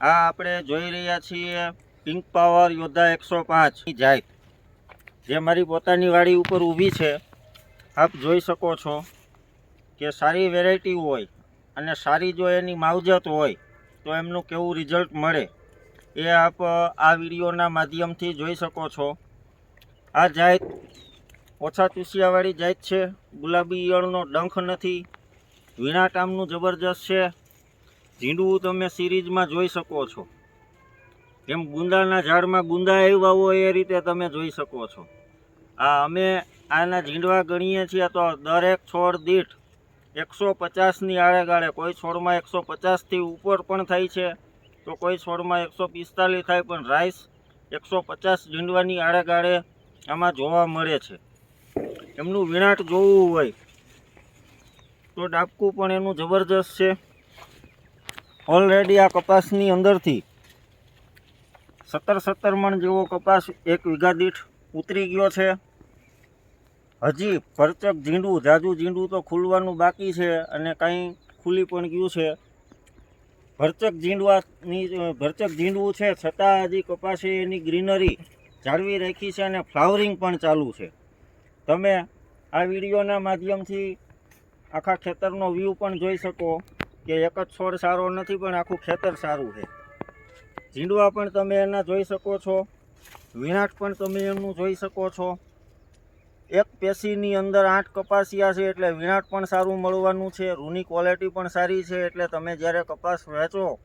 આ આપણે જોઈ રહ્યા છીએ પિંક પાવર યોદ્ધા એકસો પાંચ જાત. જે મારી પોતાની વાડી ઉપર ઊભી છે. આપ જોઈ શકો છો કે સારી વેરાયટી હોય અને સારી જો એની માવજત હોય તો એમનું કેવું રિઝલ્ટ મળે. એ આપ આ વિડીયોના માધ્યમથી જોઈ શકો છો. આ જાત ઓછા તુસિયાવાળી જાત છે. ગુલાબી ઈયળનો ડંખ નથી. વીણા ટામનું જબરજસ્ત છે. ઝીંડવું તમે સિરીઝમાં જોઈ શકો છો. જેમ ગુંદાના ઝાડમાં ગુંદા આવ્યા હોય એ રીતે તમે જોઈ શકો છો. આ અમે આના ઝીંડવા ગણીએ છીએ તો દરેક છોડ દીઠ એકસો પચાસની આળેગાળે કોઈ છોડમાં એકસો પચાસથી ઉપર પણ થાય છે, તો કોઈ છોડમાં એકસો પિસ્તાલીસ થાય, પણ રાઈસ એકસો પચાસ ઝીંડવાની આળેગાળે આમાં જોવા મળે છે. એમનું વિરાટ જોવું હોય તો ડાબકું પણ એનું જબરજસ્ત છે. ઓલરેડી આ કપાસની અંદરથી સત્તર સત્તર મણ જેવો કપાસ એક વીઘા દીઠ ઉતરી ગયો છે. હજી ભરચક ઝીંડું, જાજુ ઝીંડું તો ખુલવાનું બાકી છે અને કાંઈ ખુલી પણ ગયું છે. ભરચક ઝીંડવાની ભરચક ઝીંડવું છે, છતાં હજી કપાસે એની ગ્રીનરી જાળવી રાખી છે અને ફ્લાવરિંગ પણ ચાલુ છે. તમે આ વિડીયોના માધ્યમથી આખા ખેતરનો વ્યૂ પણ જોઈ શકો. કે એક જ છોડ સારો નથી, પણ આખું ખેતર સારું છે. ઝીંડવા પણ તમે એના જોઈ શકો છો. વિનાટ પણ તમે એમનું જોઈ શકો છો. એક પેશીની અંદર આઠ કપાસિયા છે, એટલે વિનાટ પણ સારું મળવાનું છે. રૂની ક્વોલિટી પણ સારી છે, એટલે તમે જ્યારે કપાસ વેચો,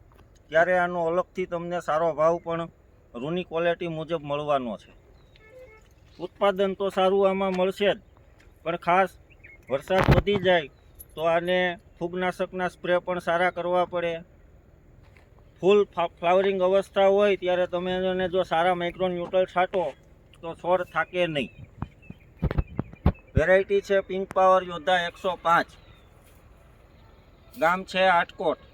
ત્યારે આનો અલગથી તમને સારો ભાવ પણ રૂની ક્વોલિટી મુજબ મળવાનો છે. ઉત્પાદન તો સારું આમાં મળશે જ, પણ ખાસ વરસાદ વધી જાય, તો આને ફૂગનાશકના સ્પ્રે પણ સારા કરવા પડે. ફૂલ ફ્લાવરિંગ અવસ્થા હોય ત્યારે તમે એને જો સારા માઇક્રોન્યુટ્રલ છાંટો, તો છોડ થાકે નહીં. વેરાયટી છે પિંક પાવર યોદ્ધા એકસો પાંચ. ગામ છે આટકોટ.